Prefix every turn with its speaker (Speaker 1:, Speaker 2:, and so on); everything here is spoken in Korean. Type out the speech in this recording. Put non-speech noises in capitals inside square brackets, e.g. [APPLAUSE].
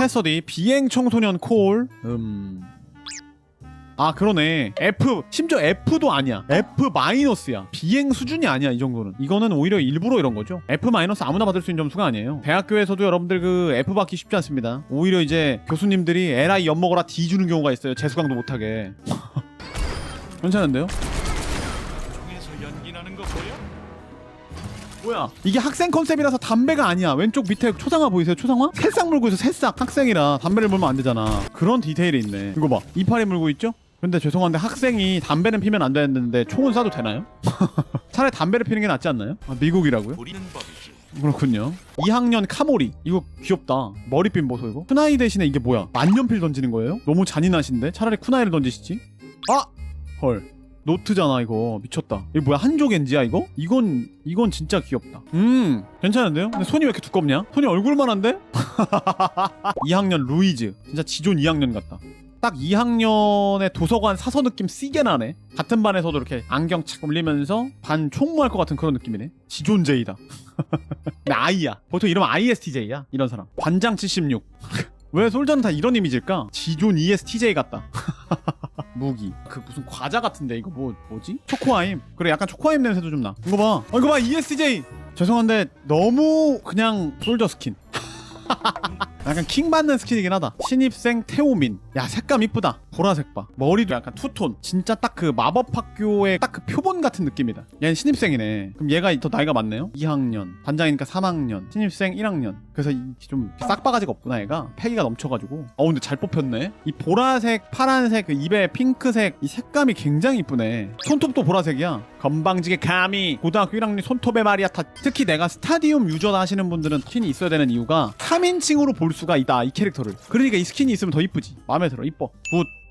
Speaker 1: 캐서디 비행 청소년 콜 음... 아 그러네. F 심지어 F도 아니야. F 마이너스야. 비행 수준이 아니야 이 정도는. 이거는 오히려 일부러 이런 거죠. F 마이너스 아무나 받을 수 있는 점수가 아니에요. 대학교에서도 여러분들 그 F 받기 쉽지 않습니다. 오히려 이제 교수님들이 LI 엿먹어라 D 주는 경우가 있어요 재수강도 못하게. [LAUGHS] 괜찮은데요?
Speaker 2: 연기 나는 거 보여?
Speaker 1: 뭐야 이게 학생 컨셉이라서 담배가 아니야 왼쪽 밑에 초상화 보이세요 초상화? 새싹 물고 있어 새싹 학생이라 담배를 물면 안 되잖아 그런 디테일이 있네 이거 봐 이파리 물고 있죠? 근데 죄송한데 학생이 담배는 피면 안 되는데 총은 쏴도 되나요? [LAUGHS] 차라리 담배를 피는 게 낫지 않나요? 아, 미국이라고요?
Speaker 2: 우리는 법이지.
Speaker 1: 그렇군요 2학년 카모리 이거 귀엽다 머리핀 보소 이거 쿠나이 대신에 이게 뭐야 만년필 던지는 거예요? 너무 잔인하신데 차라리 쿠나이를 던지시지 아! 헐 노트잖아 이거. 미쳤다. 이거 뭐야 한조 겐지야 이거? 이건 이건 진짜 귀엽다. 음. 괜찮은데요? 근데 손이 왜 이렇게 두껍냐? 손이 얼굴만 한데? 2학년 [LAUGHS] 루이즈. 진짜 지존 2학년 같다. 딱 2학년의 도서관 사서 느낌 쓰게 나네. 같은 반에서도 이렇게 안경 착 올리면서 반 총무할 것 같은 그런 느낌이네. 지존 제이다. [LAUGHS] 근데 아이야. 보통 이러면 ISTJ야 이런 사람. 관장 76 [LAUGHS] 왜 솔저는 다 이런 이미지일까? 지존 ESTJ 같다 무기. 그 무슨 과자 같은데 이거 뭐 뭐지? 초코아임. 그래 약간 초코아임 냄새도 좀나. 이거 봐. 어, 이거 봐 ESTJ 죄송한데 너무 그냥 솔저 스킨 [LAUGHS] 약간 킹 받는 스킨이긴 하다. 신입생 태오민. 야 색감 이쁘다. 보라색 봐. 머리도 약간 투톤. 진짜 딱 그 마법학교의 딱 그 표본 같은 느낌이다. 얘는 신입생이네. 그럼 얘가 더 나이가 많네요? 2학년. 반장이니까 3학년. 신입생 1학년. 그래서 이- 좀 싹바가지가 없구나 얘가. 패기가 넘쳐가지고. 어 근데 잘 뽑혔네. 이 보라색 파란색 그 입에 핑크색. 이 색감이 굉장히 이쁘네. 손톱도 보라색이야 건방지게 감히 고등학교 1학년 손톱에 말이야. 다 특히 내가 스타디움 유저다 하시는 분들은 스킨이 있어야 되는 이유가 3인칭으로 볼 수가 있다 이 캐릭터를. 그러니까 이 스킨이 있으면 더 이쁘지. 마음에 들어. 이뻐. 굿